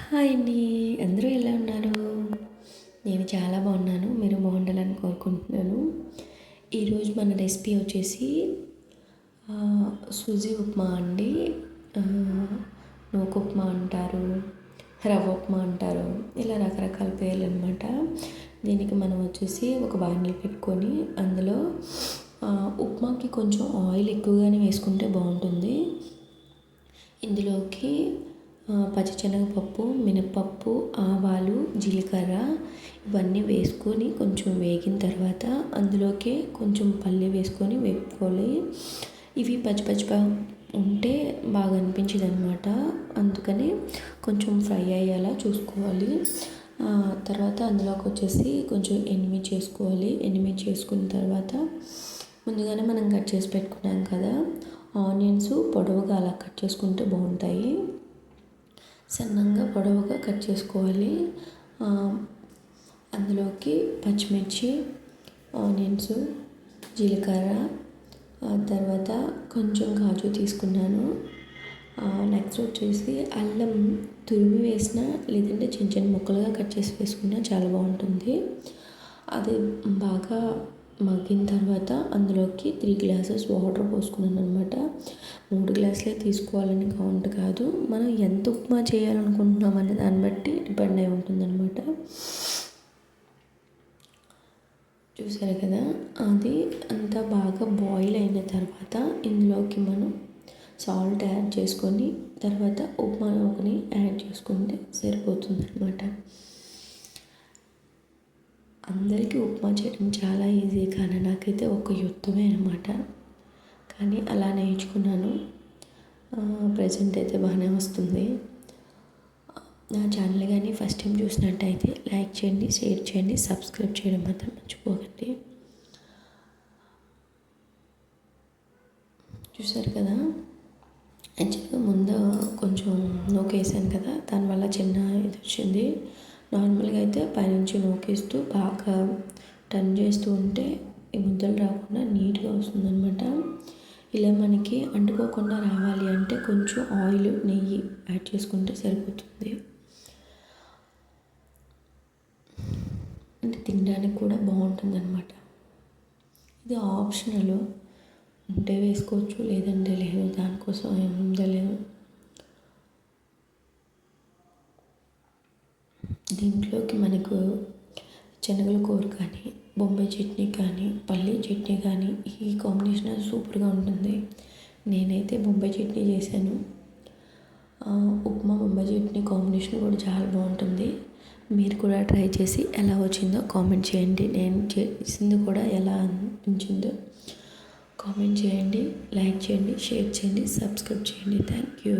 Hi అండి. అందరూ ఎలా ఉన్నారు? నేను చాలా బాగున్నాను. మీరు బాగుండాలని కోరుకుంటున్నాను. ఈరోజు మన రెసిపీ వచ్చేసి సూజీ ఉప్మా అండి. నూకు ఉప్మా అంటారు రవ్వ ఉప్మా అంటారు. ఇలా రకరకాల పేర్లు అనమాట దీనికి మనం వచ్చేసి ఒక బాణలి పెట్టుకొని అందులో ఉప్మాకి కొంచెం ఆయిల్ ఎక్కువగానే వేసుకుంటే బాగుంటుంది. ఇందులోకి పచ్చిశనగపప్పు మినపప్పు ఆవాలు జీలకర్ర ఇవన్నీ వేసుకొని కొంచెం వేగిన తర్వాత అందులోకి కొంచెం పల్లి వేసుకొని వేపుకోవాలి. ఇవి పచ్చి పచ్చిగా ఉంటే బాగా అనిపించదు అనమాట అందుకని కొంచెం ఫ్రై అయ్యేలా చూసుకోవాలి. తర్వాత అందులోకి వచ్చేసి కొంచెం ఎనిమి చేసుకోవాలి. ఎనిమి చేసుకున్న తర్వాత ముందుగానే మనం కట్ చేసి పెట్టుకున్నాం కదా ఆనియన్స్ పొడవుగా అలా కట్ చేసుకుంటే బాగుంటాయి. సన్నంగా పొడవుగా కట్ చేసుకోవాలి. అందులోకి పచ్చిమిర్చి ఆనియన్స్ జీలకర్ర తర్వాత కొంచెం కాజు తీసుకున్నాను. నెక్స్ట్ వచ్చేసి అల్లం తురిమి వేసిన లేదంటే చిన్న చిన్న ముక్కలుగా కట్ చేసి వేసుకున్నా చాలా బాగుంటుంది. అది బాగా మగ్గిన తర్వాత అందులోకి త్రీ గ్లాసెస్ వాటర్ పోసుకున్నాను అనమాట మూడు గ్లాసులే తీసుకోవాలని కౌంట్ కాదు. మనం ఎంత ఉప్మా చేయాలనుకుంటున్నాం అనే దాన్ని బట్టి డిపెండ్ అయి ఉంటుందన్నమాట. చూసారు కదా? అది అంతా బాగా బాయిల్ అయిన తర్వాత ఇందులోకి మనం సాల్ట్ యాడ్ చేసుకొని తర్వాత ఉప్మా ఒకని యాడ్ చేసుకుంటే సరిపోతుంది అనమాట అందరికీ ఉప్మా చేయడం చాలా ఈజీ కానీ నాకైతే ఒక యుద్ధమే అనమాట కానీ అలా నేర్చుకున్నాను. ప్రజెంట్ అయితే బాగానే వస్తుంది. నా ఛానల్ కానీ ఫస్ట్ టైం చూసినట్టయితే లైక్ చేయండి షేర్ చేయండి సబ్స్క్రైబ్ చేయడం మాత్రం మర్చిపోకండి. చూసారు కదా? యాక్చువల్గా ముందు కొంచెం నూకేసాను కదా దానివల్ల చిన్న ఇది వచ్చింది. నార్మల్గా అయితే పైనుంచి నూకేస్తూ బాగా టర్న్ చేస్తూ ఉంటే ఈ ముద్దలు రాకుండా నీట్గా వస్తుందన్నమాట. ఇలా మనకి అంటుకోకుండా రావాలి అంటే కొంచెం ఆయిల్ నెయ్యి యాడ్ చేసుకుంటే సరిపోతుంది. అంటే తినడానికి కూడా బాగుంటుంది అనమాట ఇది ఆప్షనల్. ఉంటే వేసుకోవచ్చు లేదంటే లేదు. దానికోసం ఏం లేదు. దీంట్లోకి మనకు శనగల కూర కానీ బొంబాయి చట్నీ కానీ పల్లీ చట్నీ కానీ ఈ కాంబినేషన్ సూపర్గా ఉంటుంది. నేనైతే బొంబాయి చట్నీ చేశాను. ఉప్మా బొంబాయి చట్నీ కాంబినేషన్ కూడా చాలా బాగుంటుంది. మీరు కూడా ట్రై చేసి ఎలా వచ్చిందో కామెంట్ చేయండి. నేను చేసింది కూడా ఎలా అనిపించిందో కామెంట్ చేయండి. లైక్ చేయండి షేర్ చేయండి సబ్స్క్రైబ్ చేయండి. Thank you.